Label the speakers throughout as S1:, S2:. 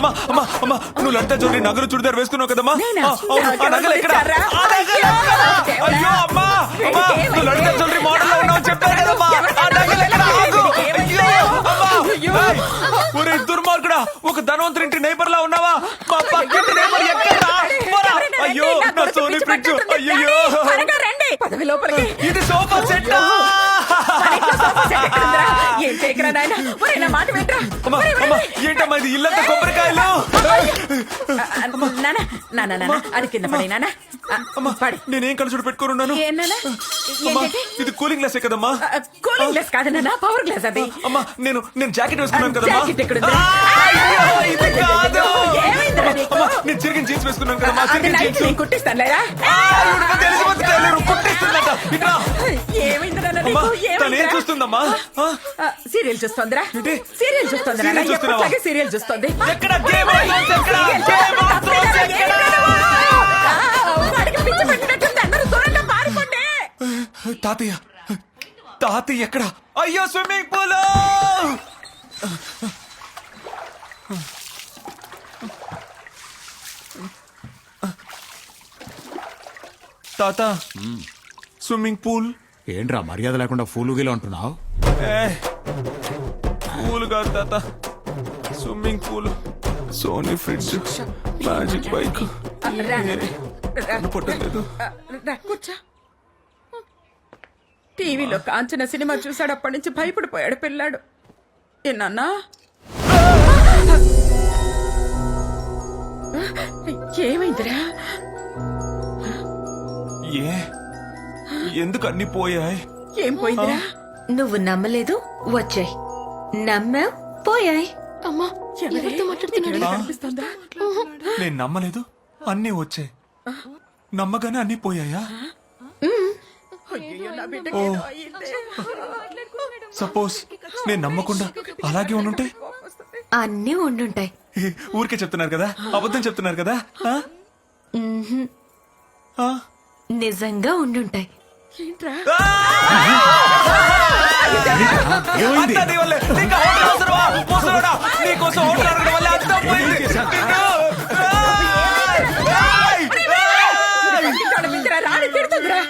S1: అమ్మా అమ్మా అమ్మా నువ్వు లంట జోడి నగలు చుడిదారు వేసుకున్నావు కదమ్మా
S2: నేనా?
S1: ఆ, నగలు ఎక్కడ ఆ నగలు ఎక్కడ? అయ్యో అమ్మా అమ్మా నువ్వు లంట జోడి మోడల్లో ఉన్నావు చెప్పాను కదమ్మా ఆ నగలు ఎక్కడ ఆగు అయ్యో అమ్మా ఏయ్, ఒరే దుర్మార్గుడా ఒక ధనవంతుడి ఇంటి నైబర్ లా ఉన్నావా మా పక్కింటి నైబర్ ఎక్కడా పోరా. అయ్యో నా సోనీ ఫ్రిడ్జ్ అయ్యో
S2: పదవి లోపలికి
S1: ఇది సోఫా సెట్
S2: సోఫా సెట్ ఎక్కడుందిరా? ఏం చేయకరా నాయన? ఒరే నా మాట వింట్రా
S1: ఏంటమ్మా ఇది? ఇల్లంతా కొబ్బరికాయలు?
S2: అది కింద పడి
S1: అమ్మా
S2: పడి.
S1: నేనేం కలుసుడు పెట్టుకొని ఉన్నాను?
S2: ఏ నాన్న?
S1: అమ్మా
S2: ఏంటంటే
S1: ఇది కూలింగ్ గ్లాసే కదమ్మా?
S2: కూలింగ్ గ్లాస్ కాదు పవర్ గ్లాస్ అది.
S1: అమ్మా నేను నేను జాకెట్ వేసుకున్నాను కదమ్మా.
S2: జాకెట్?
S1: ఆ, అయ్యో, ఇది కాదు.
S2: ఏమైందిరా నీకు?
S1: అమ్మా, నేను చిరిగిన జీన్స్ వేసుకున్నాను కదమ్మా
S2: అది
S1: చిరిగిన
S2: నైట్
S1: జీన్స్.
S2: నేను కుట్టిస్తాను లేదా
S1: తెలిసిపోతే చూస్తుందమ్మా
S2: సీరియల్ చూస్తోందిరా? సీరియల్ చూస్తోందిరా.
S1: సీరియల్ చూస్తున్నావా?
S2: ఎప్పటిలాగే సీరియల్ చూస్తోంది.
S1: తాతయ్య తాతయ్య ఎక్కడ? అయ్యో స్విమ్మింగ్ పూల్ తాత స్విమ్మింగ్ పూల్
S3: ఏంట్రా మర్యాద లేకుండా ఫూలు గీలు అంటున్నావు?
S1: పూల్ కాదు తాత. Swimming pool Sony fridge magic bike. పుట్టలేదు
S2: టీవీలో కాంచన సినిమా చూసాడు అప్పటి నుంచి భయపడిపోయాడు పిల్లాడు. ఏనాన్నా ఏమైందిరా?
S1: ఏ? ఎందుకు అన్ని పోయాయి?
S2: ఏం పోయిందిరా?
S4: నువ్వు నమ్మలేదు వచ్చాయి. నమ్మావు పోయాయి.
S5: అమ్మా ఎవరితో మాట్లాడుతున్నాడు?
S2: ఇక్కడ కనిపిస్తుందా
S1: నేను నమ్మలేదు అన్నీ వచ్చాయి. నమ్మగానే అన్ని పోయాయా. సపోజ్ నేను నమ్మకుండా అలాగే ఉండుంటే?
S4: అన్నీ ఉండుంటాయి.
S1: ఊరికే చెప్తున్నారు కదా అబద్ధం చెప్తున్నారు కదా?
S4: నిజంగా ఉండుంటాయి.
S2: ఏంట్రా
S1: అంతా నీ వల్లే. నీకు హోటల్ అవసరమా? ముసలోడా, నీకోసం హోటల్ అడగడం వల్ల అంతా పోయింది. నిన్ను. ఏయ్! ఏయ్!
S2: రాని తిడుతుందిరా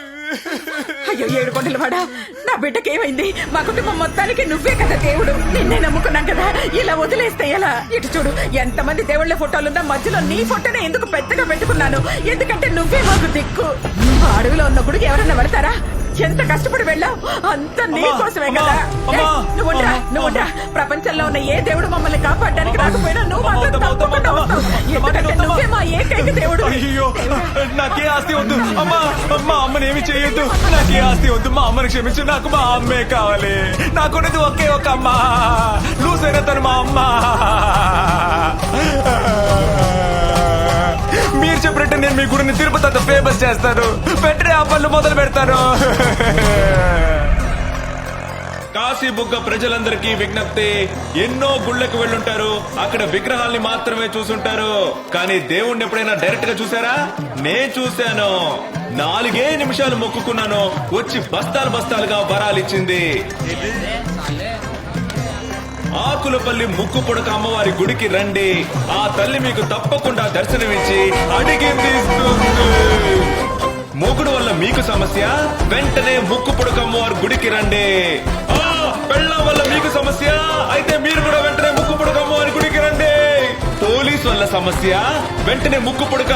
S2: అయ్యో ఏడు కొండల వాడా? నా బిడ్డకేమైంది? మా కుటుంబం మొత్తానికి నువ్వే కదా దేవుడు. నిన్నే నమ్ముకున్నాం కదా. ఇలా వదిలేస్తే ఎలా? ఇటు చూడు ఎంతమంది దేవుళ్ళ ఫోటోలున్నా మధ్యలో నీ ఫోటోనే ఎందుకు పెద్దగా పెట్టుకున్నాను? ఎందుకంటే నువ్వే మాకు దిక్కు. అడవిలో ఉన్నప్పుడు ఎవరన్నా పడతారా ఎంత కష్టపడి వెళ్ళావు? అంత నీ కోసమే కదా.
S1: అమ్మా,
S2: ఏయ్, నువ్వు ఉండరా,
S1: అమ్మా,
S2: నువ్వు ఉండరా. ప్రపంచంలో ఉన్న ఏ దేవుడు మమ్మల్ని కాపాడడానికి రాకపోయినా నువ్వు మాత్రం తప్పకుండా వస్తావు. ఎందుకంటే. నువ్వే మా ఏకైక దేవుడు.
S1: నాకే ఆస్తి వద్దు. అమ్మా. అమ్మా అమ్మని ఏమి చేయొద్దు. నాకే ఆస్తి వద్దు. మా అమ్మని క్షమించు. నాకు మా అమ్మే కావాలి. నాకున్నది ఒకే ఒక అమ్మ. అయిన తను మా అమ్మ. మీరు చెప్పినట్టు నేను మీ గుడిని తిరుపతి అంత ఫేమస్ చేస్తాను. వెంటనే ఆ పనులు మొదలు పెడతాను. కాశీ బుగ్గ ప్రజలందరికీ విజ్ఞప్తి ఎన్నో గుళ్ళకు వెళ్ళుంటారు. అక్కడ విగ్రహాల్ని మాత్రమే చూసుంటారు. కానీ దేవుణ్ణి ఎప్పుడైనా డైరెక్ట్గా చూసారా? నేను చూశాను. నాలుగే నిమిషాలు మొక్కుకున్నాను. వచ్చి బస్తాలు బస్తాలుగా వరాలిచ్చింది. ఆకులపల్లి ముక్కు పొడక అమ్మవారి గుడికి రండి. ఆ తల్లి మీకు తప్పకుండా దర్శనమిచ్చి అడిగింది. మూకుడు వల్ల మీకు సమస్య వెంటనే ముక్కు పొడక అమ్మవారి గుడికి రండి. ఆ, పెళ్ళాం వల్ల మీకు సమస్య అయితే మీరు కూడా వెంటనే ముక్కు పొడక అమ్మవారి గుడికి రండి. పోలీస్ వల్ల సమస్య వెంటనే ముక్కు పొడక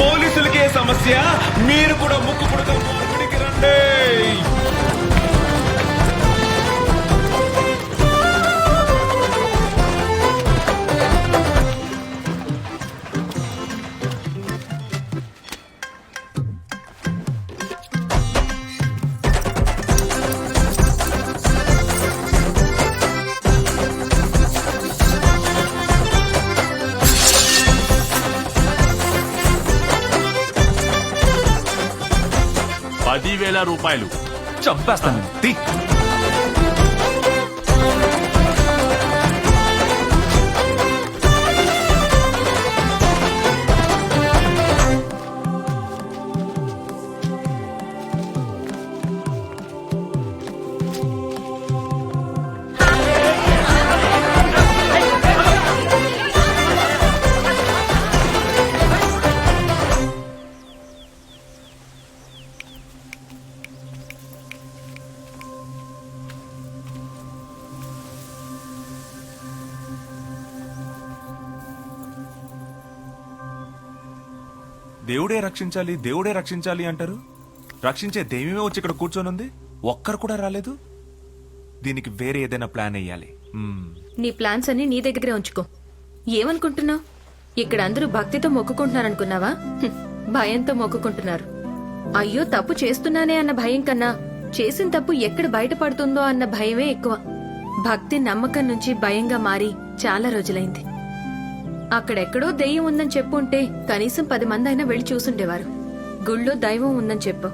S1: పోలీసులకే సమస్య మీరు కూడా ముక్కు పొడక అమ్మవారి గుడికి రండి.
S6: వేల రూపాయలు.
S1: చంపేస్తాను. దేవుడే రక్షించాలి దేవుడే రక్షించాలి అంటారు? రక్షించే దైవమే వచ్చి ఇక్కడ కూర్చొనుంది? ఒక్కరు కూడా రాలేదు? దీనికి వేరే ఏదైనా ప్లాన్ వేయాలి.
S4: నీ ప్లాన్స్ అన్ని నీ దగ్గరే ఉంచుకో. ఏమనుకుంటున్నావు? ఇక్కడ అందరూ భక్తితో మొక్కుకుంటున్నారనుకున్నావా? అనుకున్నావా భయంతో మొక్కుకుంటున్నారు. అయ్యో తప్పు చేస్తున్నానే అన్న భయం కన్నా చేసిన తప్పు ఎక్కడ బయటపడుతుందో అన్న భయమే ఎక్కువ. భక్తి నమ్మకం నుంచి భయంగా మారి చాలా రోజులైంది. అక్కడెక్కడో దెయ్యం ఉందని చెప్పుంటే కనీసం పది మంది అయినా వెళ్ళి చూసుండేవారు. గుళ్ళో దైవం ఉందని చెప్పు.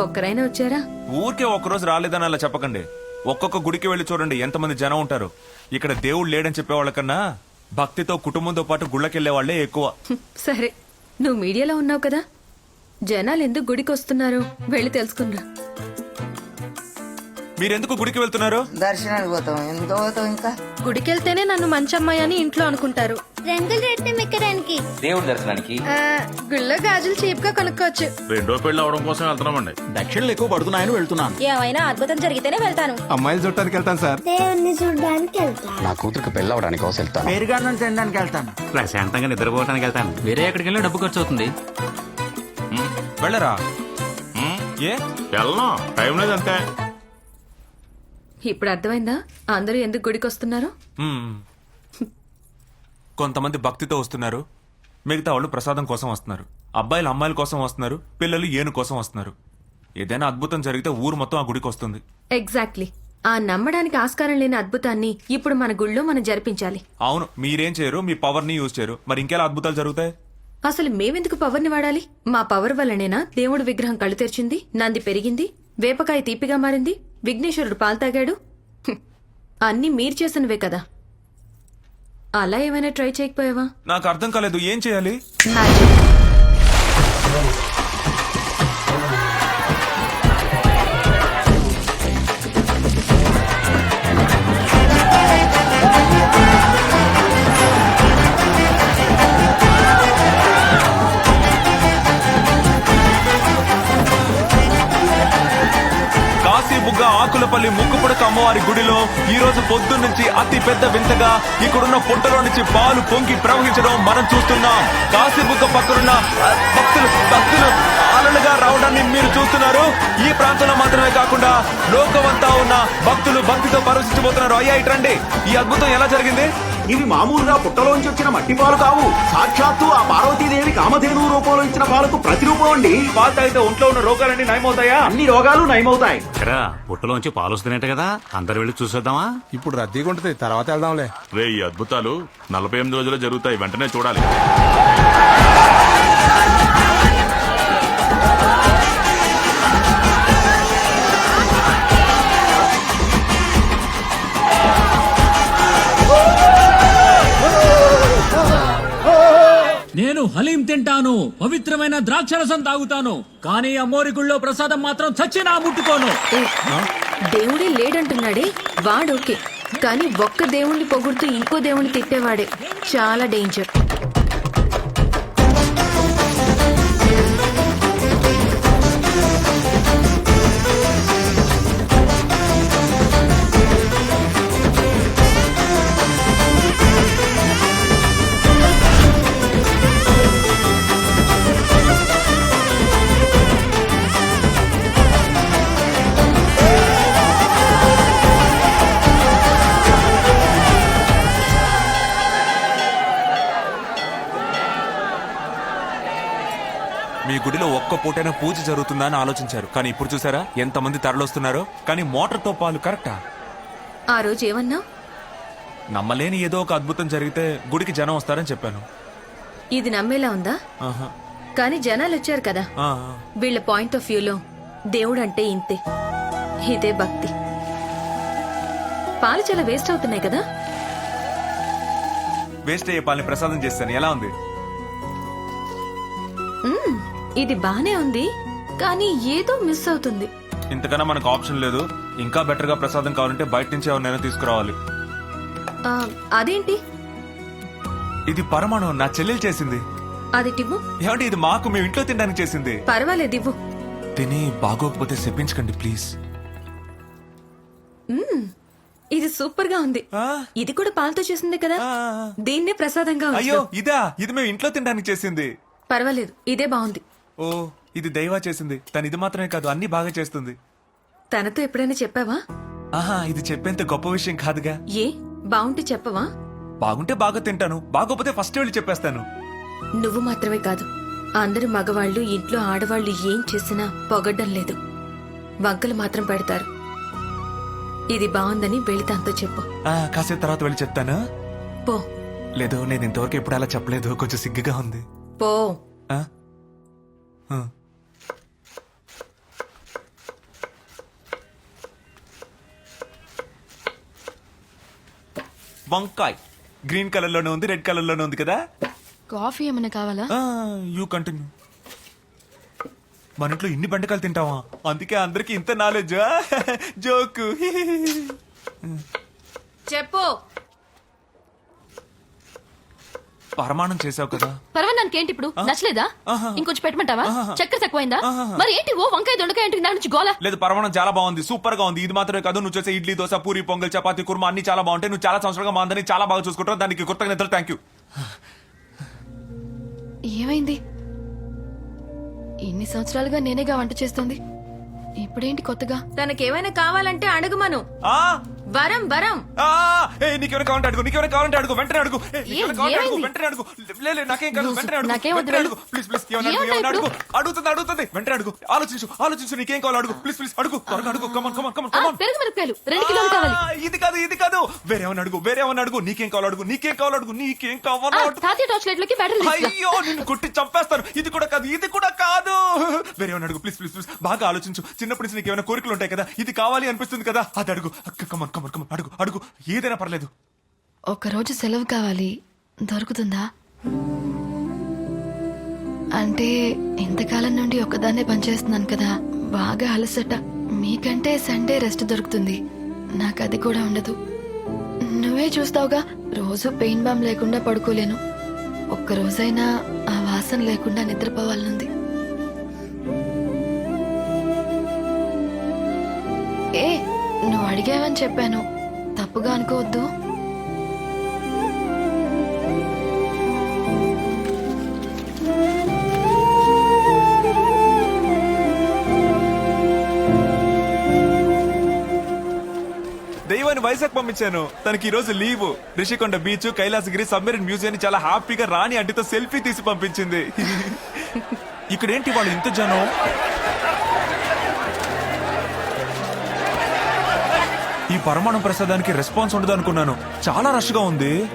S4: ఒక్కరైనా వచ్చారా?
S1: ఊరికే ఒక్కరోజు రాలేదని అలా చెప్పకండి. ఒక్కొక్క గుడికి వెళ్ళి చూడండి ఎంతమంది జనం ఉంటారు. ఇక్కడ దేవుడు లేడని చెప్పేవాళ్ళకన్నా భక్తితో కుటుంబంతో పాటు గుళ్ళకెళ్ళే వాళ్ళే ఎక్కువ
S4: సరే. నువ్వు మీడియాలో ఉన్నావు కదా? జనాలు ఎందుకు గుడికి వస్తున్నారు వెళ్ళి తెలుసుకున్నా
S1: మీరెందుకు గుడికి వెళ్తున్నారు?
S7: దర్శనానికి పోతాం. ఎందుకు పోతాం ఇంకా?
S5: గుడికెళ్తేనే నన్ను మంచి అమ్మాయి అని ఇంట్లో అనుకుంటారు.
S8: రంగులు రెడ్డి మెక్కడానికి
S9: దేవుడి దర్శనానికి?
S5: ఆ, గుళ్ళో గాజులు చీప్గా కొనుక్కోవచ్చు.
S6: రెండో పెళ్ళి అవడం కోసం వెళ్తున్నామండి.
S3: దక్షిణలు ఎక్కువ పడుతున్నాయని వెళ్తున్నాను.
S8: ఏమైనా అద్భుతం జరిగితేనే వెళ్తాను.
S3: అమ్మాయిలు చుట్టానికి వెళ్తాను సార్.
S8: దేవుణ్ణి చూడడానికి వెళ్తాను.
S9: నా కూతురికి పెళ్ళి అవడానికి కోసం వెళ్తాను.
S7: పేరుగాను తినడానికి వెళ్తాను.
S10: ప్రశాంతంగా నిద్రపోవడానికి వెళ్తాను. వేరే ఎక్కడికి వెళ్ళినా డబ్బు ఖర్చు అవుతుంది.
S1: వెళ్ళరా? ఏ?
S6: వెళ్ళను. టైం లేదు అంతే.
S4: ఇప్పుడు అర్థమైందా? అందరూ ఎందుకు గుడికి వస్తున్నారు
S1: మ్మ్. కొంతమంది భక్తితో వస్తున్నారు. మిగతా వాళ్ళు ప్రసాదం కోసం వస్తున్నారు. అబ్బాయిలు అమ్మాయిల కోసం వస్తున్నారు. పిల్లలు ఏను కోసం వస్తున్నారు. ఏదైనా అద్భుతం జరిగితే ఊరు మొత్తం ఆ గుడికి వస్తుంది.
S4: ఎగ్జాక్ట్లీ ఆ నమ్మడానికి ఆస్కారం లేని అద్భుతాన్ని ఇప్పుడు మన గుళ్ళో మనం జరిపించాలి.
S1: అవును మీరేం చేయరు మీ పవర్ని యూజ్ చేయరు. మరి ఇంకెలా అద్భుతాలు జరుగుతాయి?
S4: అసలు మేమెందుకు పవర్ని వాడాలి? మా పవర్ వల్లనేనా దేవుడు విగ్రహం కళ్ళు తెరిచింది నంది పెరిగింది వేపకాయ తీపిగా మారింది? విఘ్నేశ్వరుడు పాలు తాగాడు. అన్నీ మీరు చేసినవే కదా. అలా ఏమైనా ట్రై చేయకపోయావా?
S1: నాకు అర్థం కాలేదు. ఏం చేయాలి?
S4: మ్యాజిక్.
S1: కాశీబుగ్గ ఆకులపల్లి ముక్కుపుడక అమ్మవారి గుడిలో ఈ రోజు పొద్దు నుంచి అతి పెద్ద వింతగా ఇక్కడున్న పుట్టలో నుంచి పాలు పొంగి ప్రవహించడం మనం చూస్తున్నాం. కాశీబుగ్గ పక్కనున్న భక్తులు భక్తులు ఆలలుగా రావడాన్ని మీరు చూస్తున్నారు. ఈ ప్రాంతంలో మాత్రమే కాకుండా లోకమంతా ఉన్న భక్తులు భక్తితో పరవశించబోతున్నారు అయ్యా ఇట్రండి ఈ అద్భుతం ఎలా జరిగింది?
S11: ఇవి మామూలుగా పుట్టలోంచి వచ్చిన మట్టి పాలు కావు. సాక్షాత్తు ఆ పార్వతీదేవి కామధేను రూపంలో ఇచ్చిన పాలకు ప్రతిరూపం అండి.
S1: పాలు తాగితే ఒంట్లో ఉన్న రోగాలన్నీ నయమవుతాయా?
S11: అన్ని రోగాలు నయమవుతాయి.
S10: ఎరా పుట్టలోంచి పాలు వస్తున్నాయంట కదా. అందరు వెళ్ళి చూసేద్దామా?
S3: ఇప్పుడు రద్దీగా ఉంటుంది తర్వాత వెళ్దాంలే.
S6: రే ఈ అద్భుతాలు నలభై ఎనిమిది రోజులు జరుగుతాయి. వెంటనే చూడాలి.
S12: హలీం తింటాను పవిత్రమైన ద్రాక్షరసం తాగుతాను కానీ అమ్మోరి గుళ్ళో ప్రసాదం మాత్రం చచ్చినా ముట్టుకోను.
S4: దేవుడే లేడంటున్నాడే వాడోకే కానీ ఒక్క దేవుణ్ణి పొగుడుతూ ఇంకో దేవుణ్ణి తిట్టేవాడే చాలా డేంజర్.
S1: పూటైనా పూజ జరుగుతుందా అని ఆలోచించారు. కానీ ఇప్పుడు చూసారా? ఎంతమంది తరలొస్తున్నారో? కానీ మోటార్తో పాలు కరెక్టా?
S4: ఆ రోజు ఏమన్నా?
S1: నమ్మలేని ఏదో ఒక అద్భుతం జరిగితే గుడికి జనం వస్తారని చెప్పాను.
S4: ఇది నమ్మేలా ఉందా?
S1: ఆహా.
S4: కానీ జనాలు వచ్చారు కదా.
S1: ఆ,
S4: వీళ్ళ పాయింట్ ఆఫ్ వ్యూలో దేవుడు అంటే ఇంతే. ఇదే భక్తి. పాలు చాలా వేస్ట్ అవుతున్నాయి కదా?
S1: వేస్ట్ అయ్యే పాలని ప్రసాదం చేస్తాను ఎలా ఉంది?
S4: మ్మ్, ఇది బానే ఉంది కానీ ఏదో మిస్ అవుతుంది.
S1: ఇంతకన్నా మనకు ఆప్షన్ లేదు. ఇంకా బెటర్గా ప్రసాదం కావాలంటే బయట నుంచి ఎవరినైనా తీసుకురావాలి.
S4: ఆ, అదేంటి?
S1: ఇది పరమాణు నా చెల్లెలు చేసింది.
S4: అది టివ్వు.
S1: ఏమంటే ఇది మాకు మేము ఇంట్లో తినడానికి చేసింది.
S4: పర్వాలేదు ఇవ్వు.
S1: తిని బాగోకపోతే చెప్పించకండి ప్లీజ్.
S4: మ్మ్, ఇది సూపర్గా ఉంది.
S1: ఆ?
S4: ఇది కూడా పాలతో చేసిందే కదా?
S1: ఆ.
S4: దీన్నే ప్రసాదంగా
S1: అయ్యో ఇదా? ఇది మేము ఇంట్లో తినడానికి చేసింది.
S4: పర్వాలేదు ఇదే బాగుంది.
S1: ఓ ఇది దైవా చేసింది. తను ఇది మాత్రమే కాదు అన్ని బాగా చేస్తుంది.
S4: తనతో ఎప్పుడైనా చెప్పావా?
S1: ఆహా ఇది చెప్పేంత గొప్ప విషయం కాదుగా.
S4: ఏ? బాగుంటే చెప్పవా?
S1: బాగుంటే బాగా తింటాను. బాగోపోతే ఫస్ట్ వెళ్ళి చెప్పేస్తాను.
S4: నువ్వు మాత్రమే కాదు అందరు మగవాళ్ళు ఇంట్లో ఆడవాళ్ళు ఏం చేసినా పొగడ్డం లేదు. వంకలు మాత్రం పెడతారు. ఇది బాగుందని వెళ్ళి తనతో చెప్పు.
S1: ఆ, కాసేపు తర్వాత వెళ్ళి చెప్తాను?
S4: పో.
S1: లేదు నేను ఇంతవరకు ఎప్పుడు అలా చెప్పలేదు. కొంచెం సిగ్గుగా ఉంది.
S4: పో.
S1: ఆ? ఆ. వంకాయ్. గ్రీన్ కలర్లోనే ఉంది రెడ్ కలర్లోనే ఉంది కదా?
S5: కాఫీ ఏమైనా కావాలా?
S1: You continue. మన ఇంట్లో ఇన్ని బెండకాయలు తింటావా? అందుకే అందరికి ఇంత నాలెడ్జ్? జోకు.
S4: చెప్పు.
S1: పరమాణం చేసావు కదా.
S5: పర్వానికి ఏంటి ఇప్పుడు? నచ్చలేదా. ఇంకొంచెం పెట్టమంటావా. చక్కెర తక్కువైందా. మరి ఏంటి ఓ వంకాయ దొండకాయ ఏంటి నా నుంచి గోల?
S1: లేదు పరమాణం చాలా బాగుంది సూపర్గా ఉంది. ఇది మాత్రమే కాదు నువ్వు చేసే ఇడ్లీ దోశ పూరి పొంగల్ చపాతి కుర్మా అన్ని చాలా బాగుంటాయి. నువ్వు చాలా సంవత్సరాలుగా మా అందరినీ చాలా బాగా చూసుకుంటావు దానికి కృతజ్ఞతలు థ్యాంక్ యూ
S5: ఏమైంది? ఇన్ని సంవత్సరాలుగా నేనేగా వంట చేస్తుంది. ఇప్పుడేంటి కొత్తగా?
S4: తనకేమైనా కావాలంటే అడుగుమను
S1: ఆ?
S4: వరం వరం.
S1: ఆ ఏ నీకేమైనా కావాలంటే అడుగు నీకేమైనా కావాలంటే అడుగు వెంటనే అడుగు. ఏ, నీకేమైనా కావాలంటే అడుగు
S5: ఏమైంది?
S1: వెంటనే అడుగు. లే లే, నాకేం కాదు వెంటనే అడుగు
S5: నాకేం వద్దు,
S1: వెంటనే. అడుగు. ప్లీజ్ ప్లీజ్ ఏమన్నా అడుగు? అడుగుతుంది అడుగుతుంది. వెంటనే అడుగు. ఆలోచించు ఆలోచించు నీకేం కావాలో అడుగు. ప్లీజ్ ప్లీజ్ అడుగు. త్వరగా అడుగు. కమన్ కమన్ కమన్ కమన్
S5: పెరుగు మిరపకాయలు రెండు కిలోలు కావాలి.
S1: ఇది కాదు ఇది కాదు. వేరేమన్నా అడుగు వేరేమన్నా అడుగు. నీకేం కావాలో అడుగు నీకేం కావాలో అడుగు నీకేం కావాలో
S5: తాతయ్య టార్చ్ లైట్లోకి బ్యాటరీ.
S1: అయ్యో నిన్ను కొట్టి చంపేస్తాను ఇది కూడా కాదు ఇది కూడా కాదు. వేరేమన్నా అడుగు ప్లీజ్ ప్లీజ్ ప్లీజ్ బాగా ఆలోచించు. చిన్నప్పటి నుంచి నీకు ఏమైనా కోరికలు ఉంటాయి కదా ఇది కావాలి అనిపిస్తుంది కదా అది అడుగు. కమన్ కమన్ కమన్ అడుగు అడుగు. ఏదైనా పర్లేదు.
S5: ఒకరోజు సెలవు కావాలి. దొరుకుతుందా? అంటే ఇంతకాలం నుండి ఒక్కదాన్నే పనిచేస్తున్నాను కదా. బాగా అలసట. మీకంటే సండే రెస్ట్ దొరుకుతుంది. నాకు అది కూడా ఉండదు. నువ్వే చూస్తావుగా. రోజు పెయిన్ బామ్ లేకుండా పడుకోలేను. ఒక్క రోజైనా ఆ వాసన లేకుండా నిద్రపోవాలనుంది. ఏ నువ్వు అడిగావని చెప్పాను. తప్పుగా అనుకోవద్దు.
S1: దైవాన్ని వైజాగ్ పంపించాను. తనకి ఈ రోజు leave. Rushikonda beach Kailasagiri submarine museum చాలా హ్యాపీగా రాణి అడ్డితో సెల్ఫీ తీసి పంపించింది. ఇక్కడేంటి వాళ్ళు ఇంత జనం? ఈ పరమాణు ప్రసాదానికి రెస్పాన్స్ ఉండదు అనుకున్నాను. చాలా రష్గా ఉంది.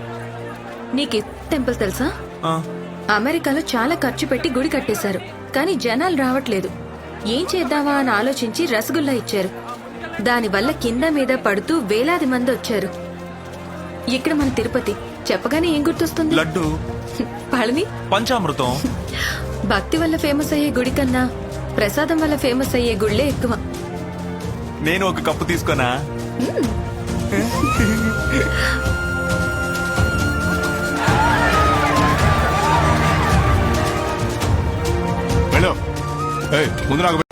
S4: నీకు టెంపుల్ తెలుసా? అమెరికాలో చాలా ఖర్చు పెట్టి గుడి కట్టేశారు. కానీ జనాలు రావట్లేదు. ఏం చేద్దామా అని ఆలోచించి రసగుల్లా ఇచ్చారు. దానివల్ల కింద మీద పడుతూ వేలాది మంది వచ్చారు. ఇక్కడ మన తిరుపతి. చెప్పగానే ఏం గుర్తొస్తుంది?
S1: లడ్డు.
S4: పళని
S1: పంచామృతం.
S4: భక్తి వల్ల ఫేమస్ అయ్యే గుడి కన్నా ప్రసాదం వల్ల ఫేమస్ అయ్యే గుళ్ళే ఎక్కువ.
S1: నేను ఒక కప్పు తీసుకున్నా.
S6: వెళ్ళు. ముందు నాకు